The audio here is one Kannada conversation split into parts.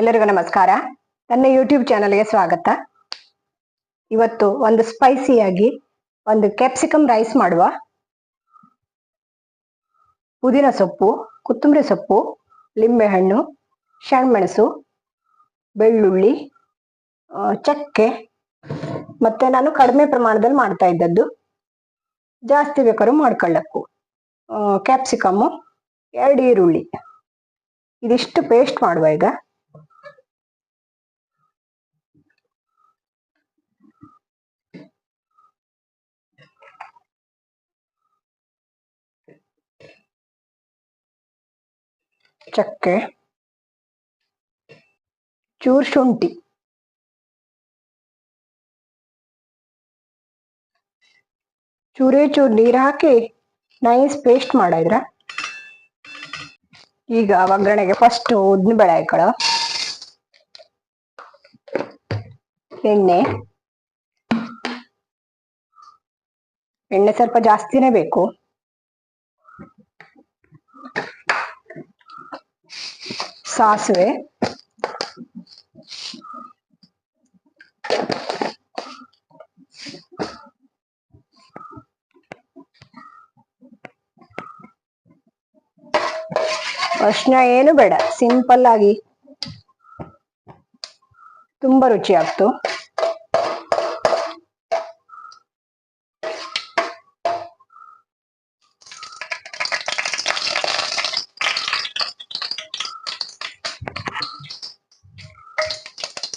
ಎಲ್ಲರಿಗೂ ನಮಸ್ಕಾರ. ನನ್ನ ಯೂಟ್ಯೂಬ್ ಚಾನಲ್ಗೆ ಸ್ವಾಗತ. ಇವತ್ತು ಒಂದು ಸ್ಪೈಸಿಯಾಗಿ ಒಂದು ಕ್ಯಾಪ್ಸಿಕಮ್ ರೈಸ್ ಮಾಡುವ. ಪುದೀನ ಸೊಪ್ಪು, ಕೊತ್ತಂಬರಿ ಸೊಪ್ಪು ಲಿಂಬೆಹಣ್ಣು ಶಣ್ಮೆಣಸು ಬೆಳ್ಳುಳ್ಳಿ ಚಕ್ಕೆ ಮತ್ತೆ ನಾನು ಕಡಿಮೆ ಪ್ರಮಾಣದಲ್ಲಿ ಮಾಡ್ತಾ ಇದ್ದದ್ದು. ಜಾಸ್ತಿ ಬೇಕಾದ್ರೂ ಮಾಡ್ಕೊಳ್ಳಕ್ಕು. ಕ್ಯಾಪ್ಸಿಕಮ್ಮು ಎರಡು ಈರುಳ್ಳಿ. ಇದಿಷ್ಟು ಪೇಸ್ಟ್ ಮಾಡುವ ಈಗ. ಚಕ್ಕೆ, ಚೂರ್ ಶುಂಠಿ, ಚೂರೇ ಚೂರ್ ನೀರ್ ಹಾಕಿ ನೈಸ್ ಪೇಸ್ಟ್ ಮಾಡಿದ್ರ ಈಗ ಒಗ್ಗರಣೆಗೆ ಫಸ್ಟ್ ಉದ್ದಿನ ಬೆಳೆ ಹಾಕೊಳ್ಳ ಎಣ್ಣೆ. ಎಣ್ಣೆ ಸ್ವಲ್ಪ ಜಾಸ್ತಿನೇ ಬೇಕು. ಸಾಸಿವೆ. ಅರ್ಶಿನ ಏನು ಬೇಡ ಸಿಂಪಲ್ ಆಗಿ. ತುಂಬಾ ರುಚಿ ಆಗ್ತು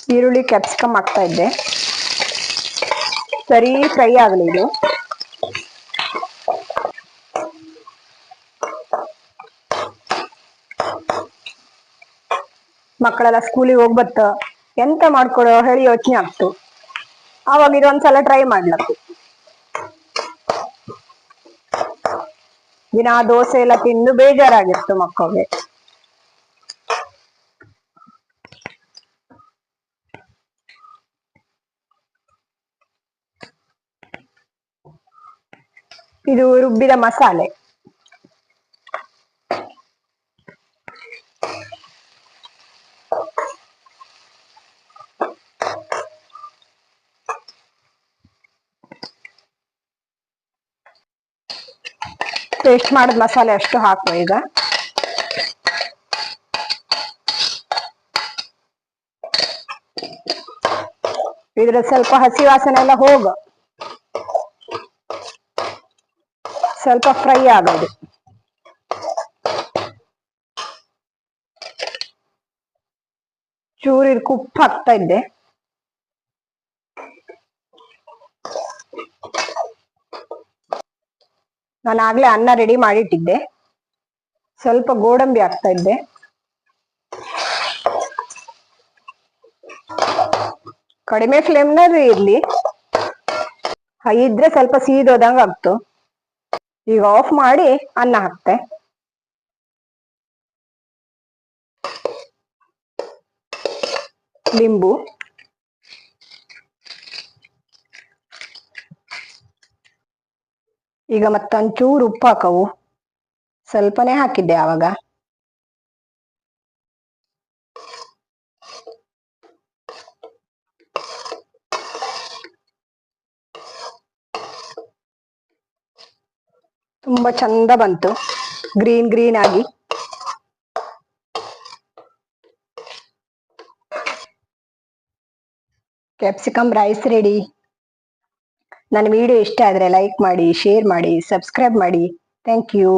ಈರುಳ್ಳಿ ಕ್ಯಾಪ್ಸಿಕಮ್ ಹಾಕ್ತಾ ಇದ್ದೆ. ಸರಿ ಫ್ರೈ ಆಗಲಿ ಇದು. ಮಕ್ಕಳೆಲ್ಲ ಸ್ಕೂಲಿಗೆ ಹೋಗ್ಬತ್ತ ಎಂತ ಮಾಡ್ಕೊಡೋ ಹೇಳಿ ಯೋಚನೆ ಆಗ್ತು. ಆವಾಗ ಇದೊಂದ್ಸಲ ಟ್ರೈ ಮಾಡ್ಲಕ್ಕು ದಿನ ದೋಸೆ ಎಲ್ಲ ತಿಂದು ಬೇಜಾರಾಗಿತ್ತು ಮಕ್ಕಳಿಗೆ ಇದು ರುಬ್ಬಿದ ಮಸಾಲೆ. ಪೇಸ್ಟ್ ಮಾಡಿದ ಮಸಾಲೆ ಅಷ್ಟು ಹಾಕುವ ಈಗ. ಇದ್ರ ಸ್ವಲ್ಪ ಹಸಿ ವಾಸನೆ ಎಲ್ಲ ಹೋಗ. ಸ್ವಲ್ಪ ಫ್ರೈ ಆಗೋದು. ಚೂರಿ ಕುಪ್ಪು ಹಾಕ್ತಾ ಇದ್ದೆ. ನಾನು ಆಗ್ಲೇ ಅನ್ನ ರೆಡಿ ಮಾಡಿಟ್ಟಿದ್ದೆ. ಸ್ವಲ್ಪ ಗೋಡಂಬಿ ಹಾಕ್ತಾ ಇದ್ದೆ. ಕಡಿಮೆ ಫ್ಲೇಮ್ನಲ್ಲಿ ಇರ್ಲಿ. ಇದ್ರೆ ಸ್ವಲ್ಪ ಸೀದೋದಂಗ ಆಗ್ತು. ಈಗ ಆಫ್ ಮಾಡಿ ಅನ್ನ ಹಾಕ್ತೆ. ಲಿಂಬು. ಈಗ ಮತ್ತೊಂಚೂರು ಉಪ್ಪು ಹಾಕವು ಸ್ವಲ್ಪನೇ ಹಾಕಿದ್ದೆ ಆವಾಗ. ತುಂಬಾ ಚಂದ ಬಂತು. ಗ್ರೀನ್ ಗ್ರೀನ್ ಆಗಿ. ಕ್ಯಾಪ್ಸಿಕಮ್ ರೈಸ್ ರೆಡಿ ನನ್ನ ವಿಡಿಯೋ ಇಷ್ಟ ಆದರೆ ಲೈಕ್ ಮಾಡಿ ಶೇರ್ ಮಾಡಿ ಸಬ್ಸ್ಕ್ರೈಬ್ ಮಾಡಿ. Thank you